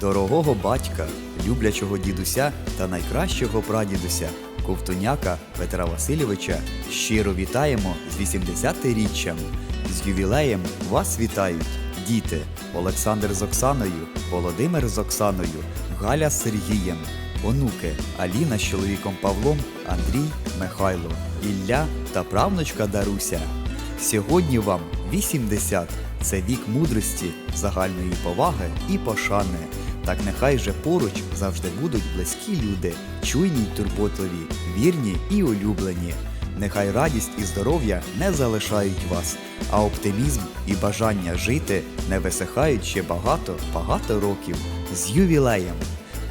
дорогого батька, люблячого дідуся та найкращого прадідуся, ковтуняка Петра Васильовича, щиро вітаємо з 80-річчям. З ювілеєм вас вітають діти Олександр з Оксаною, Володимир з Оксаною, Галя з Сергієм, онуки Аліна з чоловіком Павлом, Андрій, Михайло, Ілля та правнучка Даруся. Сьогодні вам 80. Це вік мудрості, загальної поваги і пошани. Так нехай же поруч завжди будуть близькі люди, чуйні й турботливі, вірні і улюблені. Нехай радість і здоров'я не залишають вас, а оптимізм і бажання жити не висихають ще багато, багато років. З ювілеєм!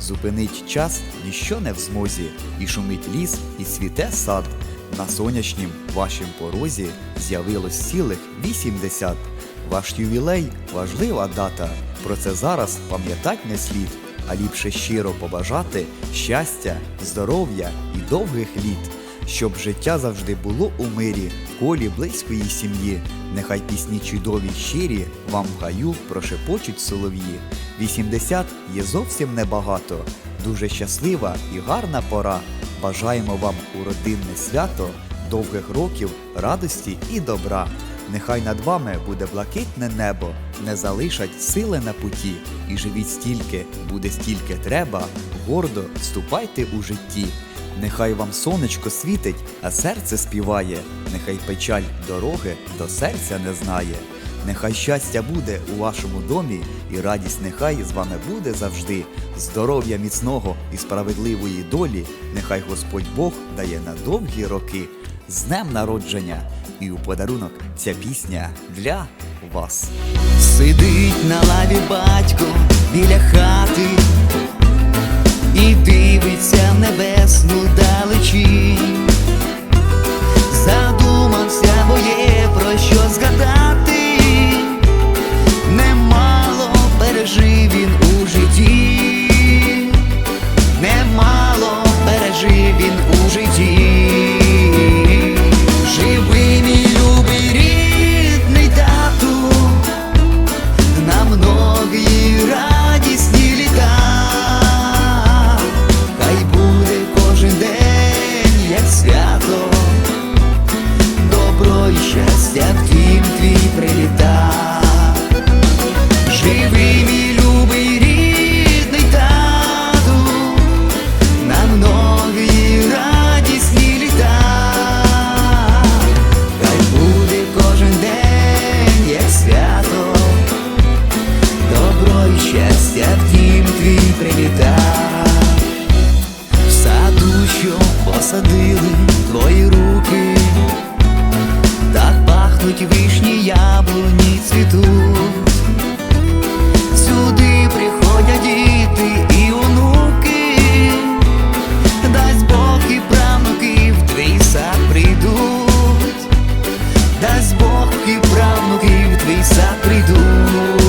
Зупинить час ніщо не в змозі, і шумить ліс, і цвіте сад. На сонячнім вашім порозі з'явилось цілих 80. Ваш ювілей важлива дата. Про це зараз пам'ятать не слід, а ліпше щиро побажати щастя, здоров'я і довгих літ, щоб життя завжди було у мирі, в колі близької сім'ї. Нехай пісні чудові щирі вам в гаю прошепочуть солов'ї. 80 є зовсім небагато, дуже щаслива і гарна пора. Бажаємо вам у родинне свято довгих років, радості і добра. Нехай над вами буде блакитне небо, не залишать сили на путі, і живіть стільки, буде стільки треба, гордо вступайте у житті. Нехай вам сонечко світить, а серце співає, нехай печаль дороги до серця не знає. Нехай щастя буде у вашому домі, і радість нехай з вами буде завжди. Здоров'я міцного і справедливої долі, нехай Господь Бог дає на довгі роки. З днем народження! І у подарунок ця пісня для вас. Сидить на лаві батько біля хати і дивиться в небесну твої руки, так пахнуть вишні, яблуні цвітуть. Сюди приходять діти і онуки, дасть Бог і правнуки в твій сад прийдуть, дасть Бог і правнуки в твій сад прийдуть.